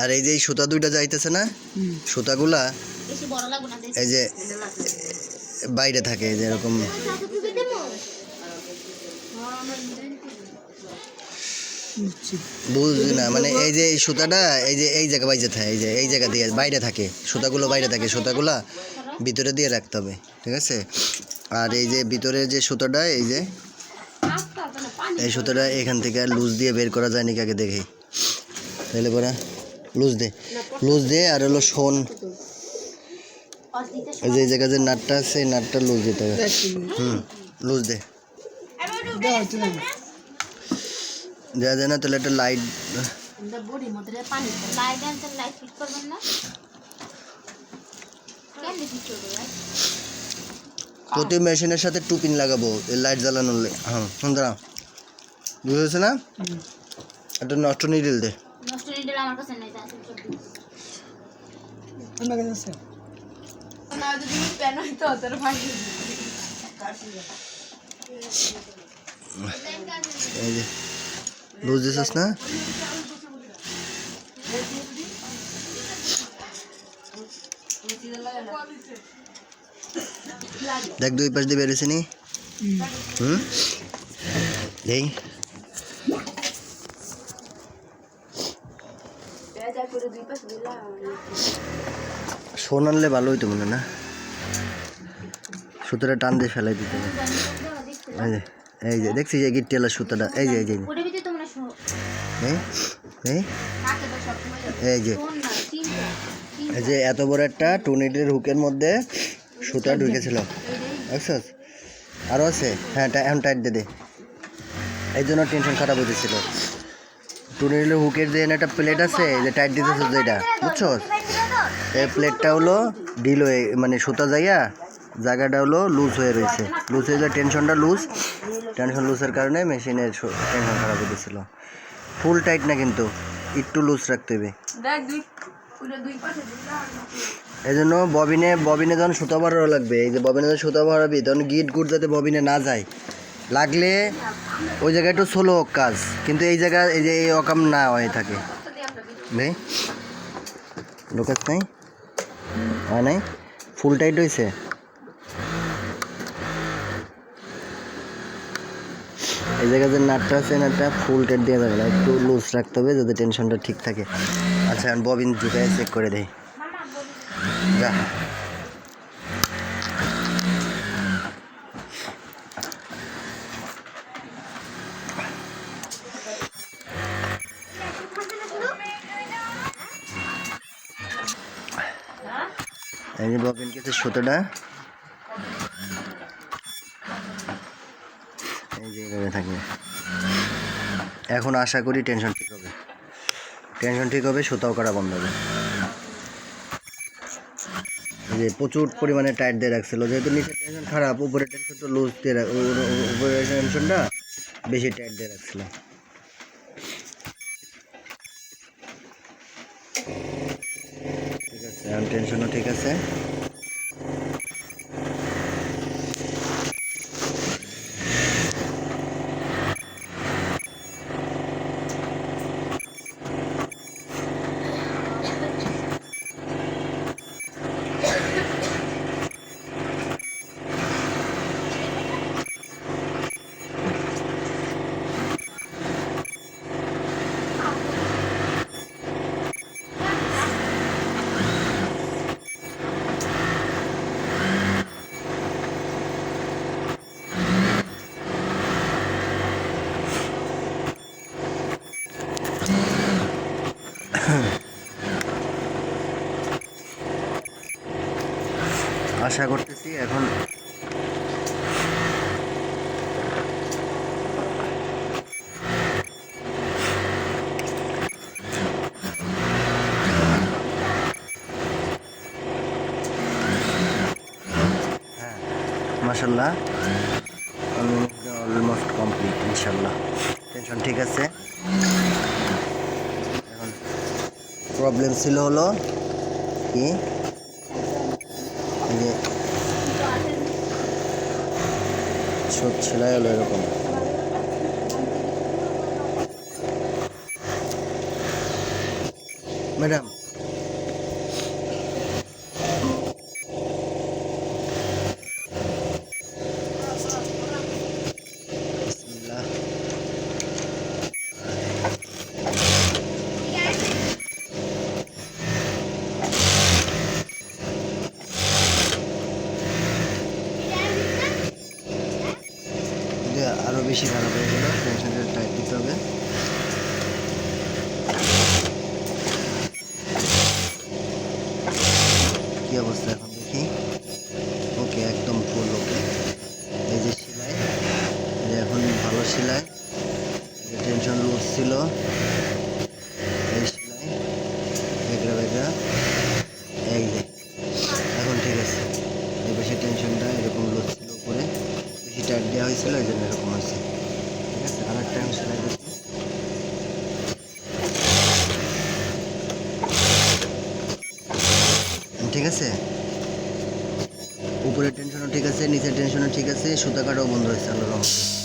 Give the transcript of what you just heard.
আর এই যে সুতা দুইটা যাইতেছে না, সুতাগুলা এই যে বাইরে থাকে যে এরকম। বুঝলি না মানে এই যে এই সুতাটা, এই যে এই জায়গা বাইরে থাকে, এই যে এই জায়গা দিয়ে বাইরে থাকে, সুতাগুলো বাইরে থাকে, সুতাগুলা ভিতরে দিয়ে রাখতে হবে, ঠিক আছে? আর এই যে ভিতরে যে সুতাটা, এই যে এই সুতাটা এখান থেকে আর লুজ দিয়ে বের করা যায় নাকি আগে দেখি? তাহলে পরে লুজ দে। লুজ দে আর হলো শোন। এই যে জায়গায় যে নাটটা আছে, এই নাটটা লুজ দিতে হবে। হুম, লুজ দে। দেওয়া যায় না, তাহলে একটা লাইট প্রতি মেশিনের সাথে টুপিন লাগাবো লাইট জ্বালানোর হ্যাঁ দাঁড়াও বুঝেছে না একটা নষ্ট নিডিল দে। নষ্ট নিডেল আমার কাছে নাই তাই এই যে লুজ দিছিস না? দেখ দুই পাশ দিয়ে বেরিয়েছে নি। হুম? এই। শোন আনলে ভালো হইতো মনে না? সুতোটা টান দিয়ে ফেলাই দিতে এই যে এই যে দেখছি যে গিট্টিয়ালা সুতোটা? এই যে এই যে এই যে। এই যে এত বড় একটা টু নিডের হুকের মধ্যে সুতা ঢুকেছিল। দেখছস আরও আছে? হ্যাঁ এখন টাইট দে দে। এই জন্য টেনশন খারাপ হতেছিল টু নিডের হুকের যে একটা প্লেট আছে যে টাইট দিতেছ যেটা বুঝছ? এই প্লেটটা হলো ডিল হয়ে মানে সুতা যাইয়া জায়গাটা হলো লুজ হয়ে রয়েছে। লুজ হয়ে যায় টেনশনটা লুজ টেনশন লুজের কারণে মেশিনের টেনশন খারাপ হতেছিল ফুল টাইট না কিন্তু একটু লুজ রাখতে হবে। এই জন্য ববিনে ববিনে যখন সুতা ভরানো লাগবে এই যে ববিনে যখন সুতা ভরাবি তখন গিট গুট যাতে ববিনে না যায় লাগলে ওই জায়গায় একটু স্লো কাজ। কিন্তু এই জায়গায় এই যে এই অকাম না হয়ে থাকে। বে লোকাস নাই হয় নাই? ফুল টাইট হয়েছে এই জায়গায় যে নাটটা আছে, নাটটা ফুল টাইট দেওয়া যাবে না। একটু লুজ রাখতে হবে যাতে টেনশনটা ঠিক থাকে। আচ্ছা ববিন ঢুকায় চেক করে দেয় যা। এই যে ববিন কিছু সুতোটা। এই যে থাকবে এখন আশা করি টেনশন ঠিক হবে। টেনশন ঠিক হবে, সুতাও করা বন্ধ হবে। যে প্রচুর পরিমাণে টাইট দিয়ে রাখছিল। যেহেতু নিচে টেনশন খারাপ উপরে টেনশন তো লুজ দিয়ে উপরে টেনশনটা বেশি টাইট দিয়ে রাখছিল। এখন টেনশনও ঠিক আছে? আশা করতেছি এখন মাসাল্লাহ অলমোস্ট কমপ্লিট ইনশাল্লাহ টেনশন ঠিক আছে। প্রবলেম ছিল হলো কি? দিয়ে। সব ছেলাই হলো এরকম। ম্যাডাম বেশি খারাপ হয়ে গেল টেনশনটা টাইট দিতে হবে। কি অবস্থা এখন দেখি? ওকে একদম ফুল ওকে এই যে সেলাই এখন ভালো সেলাই টেনশন লুজ ছিল এই সেলাই বেগড়া বেগড়া এই যে এখন ঠিক আছে এই বেশি টেনশনটা এরকম লুজ ছিল উপরে টাইট দেওয়া হয়েছিল ওই জন্য এরকম হয়েছে। ঠিক আছে, আর একটা আমি সেলাই দিচ্ছি ঠিক আছে? উপরের টেনশনও ঠিক আছে, নিচের টেনশনও ঠিক আছে, সুতা কাটাও বন্ধ হয়েছে আল্লাহ রহমতে।